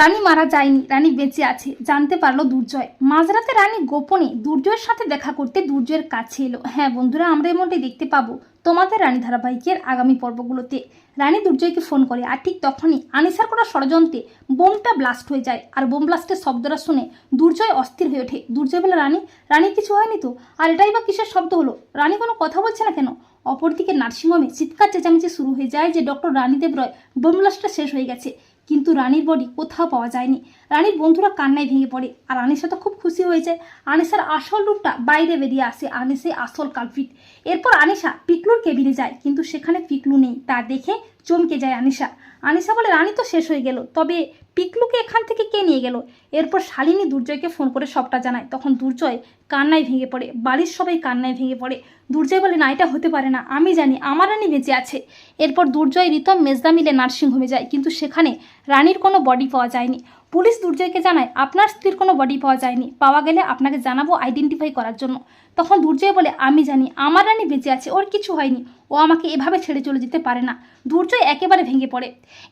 রানী মারা যায়নি, রানী বেঁচে আছে, জানতে পারল দুর্জয়। মাঝরাতে রানী গোপনে দুর্জয়ের সাথে দেখা করতে দুর্জয়ের কাছে এলো। হ্যাঁ বন্ধুরা, আমরা এমনটাই দেখতে পাবো তোমাদের রানী ধারাবাহিকের আগামী পর্বগুলোতে। রানী দুর্জয়কে ফোন করে, আর ঠিক তখনই আনিসার করা ষড়যন্ত্রে বোমটা ব্লাস্ট হয়ে যায়। আর বোম ব্লাস্টের শব্দটা শুনে দুর্জয় অস্থির হয়ে ওঠে। দুর্জয় বলে, রানী রানী কিছু হয়নি তো? আর এটাই বা কিসের শব্দ হলো? রানী কোনো কথা বলছে না কেন? অপরদিকে নার্সিংহোমে চিৎকার চেঁচামেচি শুরু হয়ে যায় যে, ডক্টর রানীদেব রয়, বোম ব্লাস্টটা শেষ হয়ে গেছে। কিন্তু রানীর বডি কোথাও পাওয়া যায়নি। রানীর বন্ধুরা কান্নায় ভেঙে পড়ে আর আনিসা তো খুব খুশি হয়ে যায় আনিসার আসল রূপটা বাইরে বেরিয়ে আসে আনিসে আসল কালফিট এরপর আনিসা পিকলুর কেবিনে যায়, কিন্তু সেখানে পিকলু নেই। তা দেখে চমকে যায় আনিসা আনিসা বলে, রানী তো শেষ হয়ে গেল। তবে পিকলুকে এখান থেকে কে নিয়ে গেল? এরপর শালিনী দুর্জয়কে ফোন করে সবটা জানায়। তখন দুর্জয় কান্নায় ভেঙে পড়ে। বাড়ির সবাই কান্নায় ভেঙে পড়ে। দুর্জয় বলে, না, এটা হতে পারে না। আমি জানি, আমার রানী বেঁচে আছে। এরপর দুর্জয় রিতম মেজদা মিলে নার্সিংহোমে যায়। কিন্তু সেখানে রানীর কোনো বডি পাওয়া যায়নি। পুলিশ দুর্জয়কে জানায়, আপনার স্ত্রীর কোনো বডি পাওয়া যায়নি। পাওয়া গেলে আপনাকে জানাব আইডেন্টিফাই করার জন্য। তখন দুর্জয় বলে, আমি জানি, আমার রানী বেঁচে আছে, ওর কিছু হয়নি। ও আমাকে এভাবে ছেড়ে চলে যেতে পারে না। দুর্জয় একেবারে ভেঙে পড়ে।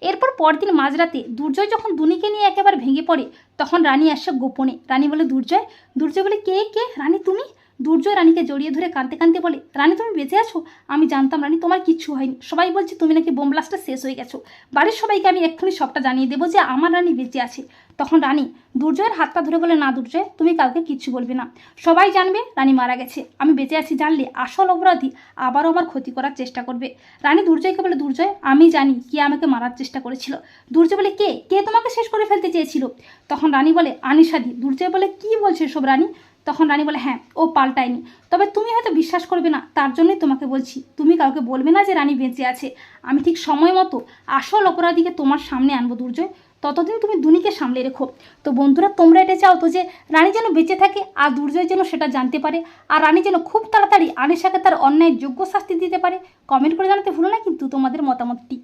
এরপর পরদিন মাঝরাতে দুর্জয় যখন দুনিকে নিয়ে একেবারে ভেঙে পড়ে, তখন রানী আসে গোপনে। রানী বলে, দুর্জয় দুর্জয় বলে, কে কে? রানী তুমি? দুর্জয় রানীকে জড়িয়ে ধরে কাঁদতে কাঁদতে বলে, রানী, তুমি বেঁচে আছো? আমি জানতাম, রানী, তোমার কিচ্ছু হয়নি। সবাই বলছে, তুমি নাকি বোম ব্লাস্টটা শেষ হয়ে গেছো। বাড়ির সবাইকে আমি এক্ষুনি সবটা জানিয়ে দেবো যে আমার রানী বেঁচে আছে। তখন রানী, দুর্জয়ের হাতটা ধরে বলে, না দুর্জয়, তুমি কাউকে কিচ্ছু বলবে না। সবাই জানবে রানী মারা গেছে। আমি বেঁচে আছি জানলে আসল অপরাধী আবারও আমার ক্ষতি করার চেষ্টা করবে। রানী দুর্জয়কে বলে, দুর্জয়, আমি জানি কে আমাকে মারার চেষ্টা করেছিল। দুর্জয় বলে, কে? কে তোমাকে শেষ করে ফেলতে চেয়েছিল? তখন রানী বলে আনিসাদি দুর্জয় বলে, কি বলছে সব রানী? তখন রানী বলে হ্যাঁ ও পাল্টায়নি। তবে তুমি হয়তো বিশ্বাস করবে না, তার জন্যই তোমাকে বলছি। তুমি কাউকে বলবে না যে রানী বেঁচে আছে। আমি ঠিক সময় মতো আসল অপরাধীকে তোমার সামনে আনব দুর্জয়। ততদিন তুমি দুনিকে সামলে রেখো। তো বন্ধুরা, তোমরা এটা চাও তো যে রানী যেন বেঁচে থাকে আর দুর্জয় যেন সেটা জানতে পারে আর রানী যেন খুব তাড়াতাড়ি আনিশাকে তার অন্যায় যোগ্য শাস্তি দিতে পারে। কমেন্ট করে জানাতে ভুলো না কিন্তু তোমাদের মতামতটি।